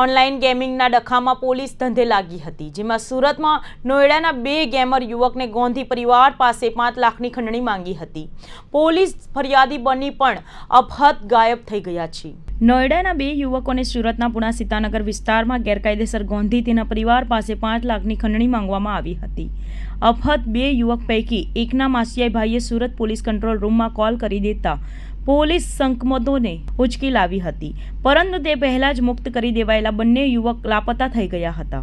Online ગેમિંગના ડખામાં police ધંધે લાગી હતી, જેમાં સુરતમાં નોએડાના બે ગેમર યુવકને ગોંધી પરિવાર પાસે પાંચ લાખની ખંડણી માંગી હતી. પોલીસ ફરિયાદી બની પણ અપહત ગાયબ થઈ ગયા છે. નોએડાના બે યુવકોને સુરતના પુણા સીતાનગર વિસ્તારમાં ગેરકાયદેસર ગોંધી તેના પરિવાર પાસે પાંચ લાખની ખંડણી માંગવામાં આવી હતી. અપહત બે યુવક પૈકી એકના માસિયાઈ ભાઈએ સુરત પોલીસ કંટ્રોલ રૂમમાં કોલ કરી દેતા પોલીસ સંકમતોને ઉચકી લાવી હતી. પરંતુ તે પહેલાં જ મુક્ત કરી દેવાયેલા બંને યુવક લાપતા થઈ ગયા હતા.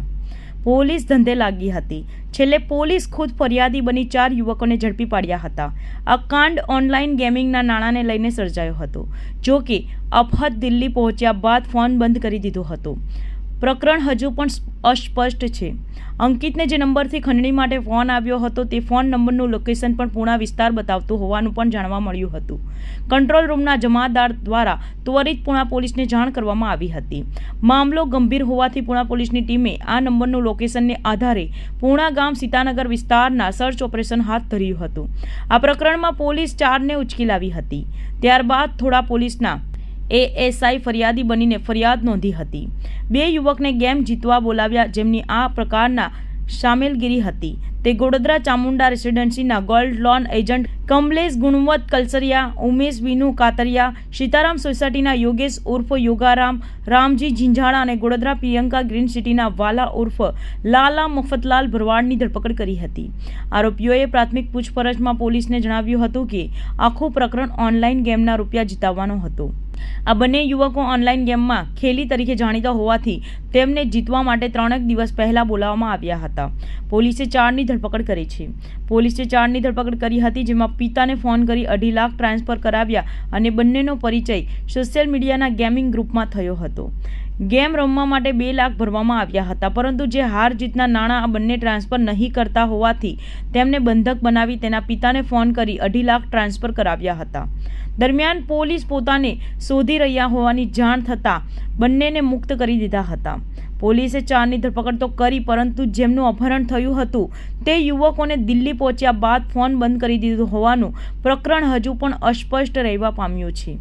પોલીસ ધંધે લાગી હતી. છેલ્લે પોલીસ ખુદ ફરિયાદી બની ચાર યુવકોને ઝડપી પાડ્યા હતા. આ કાંડ ઓનલાઈન ગેમિંગના નાણાંને લઈને સર્જાયો હતો જો કે અફહદ દિલ્હી પહોંચ્યા બાદ ફોન બંધ કરી દીધો હતો. પ્રકરણ હજુ પણ અસ્પષ્ટ છે. અંકિતને જે નંબરથી ખંડણી માટે ફોન આવ્યો હતો તે ફોન નંબરનું લોકેશન પણ પૂણા વિસ્તાર બતાવતું હોવાનું પણ જાણવા મળ્યું હતું. કંટ્રોલ રૂમના જમાદાર દ્વારા ત્વરિત પૂણા પોલીસને જાણ કરવામાં આવી હતી. મામલો ગંભીર હોવાથી પૂણા પોલીસની ટીમે આ નંબરનું લોકેશનને આધારે પૂણા ગામ સીતાનગર વિસ્તારના સર્ચ ઓપરેશન હાથ ધર્યું હતું. આ પ્રકરણમાં પોલીસ ચારને ઉચકી લાવી હતી. ત્યારબાદ થોડા પોલીસના એએસઆઈ ફરિયાદી બનીને ફરિયાદ નોંધી હતી. બે યુવકને ગેમ જીતવા બોલાવ્યા જેમની આ પ્રકારના સામેલગીરી હતી. તે Godadara Chamunda રેસિડેન્સીના gold loan agent Kamlesh Gunvat Kalsariya, Umesh Vinu Katariya, Sitaram સોસાયટીના યોગેશ ઉર્ફ, યોગારામ, રામજી ઝીંઝાણા અને ગોડોદરા પ્રિયંકા ગ્રીન સિટીના વાલા ઉર્ફ, લાલા મફતલાલ ભરવાડની ધરપકડ કરી હતી. આરોપીઓએ પ્રાથમિક પૂછપરછમાં પોલીસને જણાવ્યું હતું કે, આખું પ્રકરણ ઓનલાઈન ગેમના રૂપિયા જીતાવવાનો હતો. આ બંને યુવકો ઓનલાઈન ગેમમાં ખેલી તરીકે જાણીતા હોવાથી તેમને જીતવા માટે ત્રણેક દિવસ પહેલાં બોલાવવામાં આવ્યા હતા. પોલીસે ચારની ધરપકડ કરી છે. પોલીસે ચારની ધરપકડ કરી હતી, જેમાં પિતાને ફોન કરી અઢી લાખ ટ્રાન્સફર કરાવ્યા અને બંનેનો પરિચય સોશિયલ મીડિયાના ગેમિંગ ગ્રુપમાં થયો હતો. ગેમ રમવા માટે બે લાખ ભરવામાં આવ્યા હતા, પરંતુ જે હાર જીતના નાણાં આ બંને ટ્રાન્સફર નહીં કરતા હોવાથી તેમને બંધક બનાવી તેના પિતાને ફોન કરી અઢી લાખ ટ્રાન્સફર કરાવ્યા હતા. દરમિયાન પોલીસ પોતાને શોધી રહ્યા હોવાની જાણ થતાં બંનેને મુક્ત કરી દીધા હતા. પોલીસે ચારની ધરપકડ તો કરી, પરંતુ જેમનું અપહરણ થયું હતું તે યુવકોને દિલ્હી પહોંચ્યા બાદ ફોન બંધ કરી દીધો હોવાનું પ્રકરણ હજુ પણ અસ્પષ્ટ રહેવા પામ્યું છે.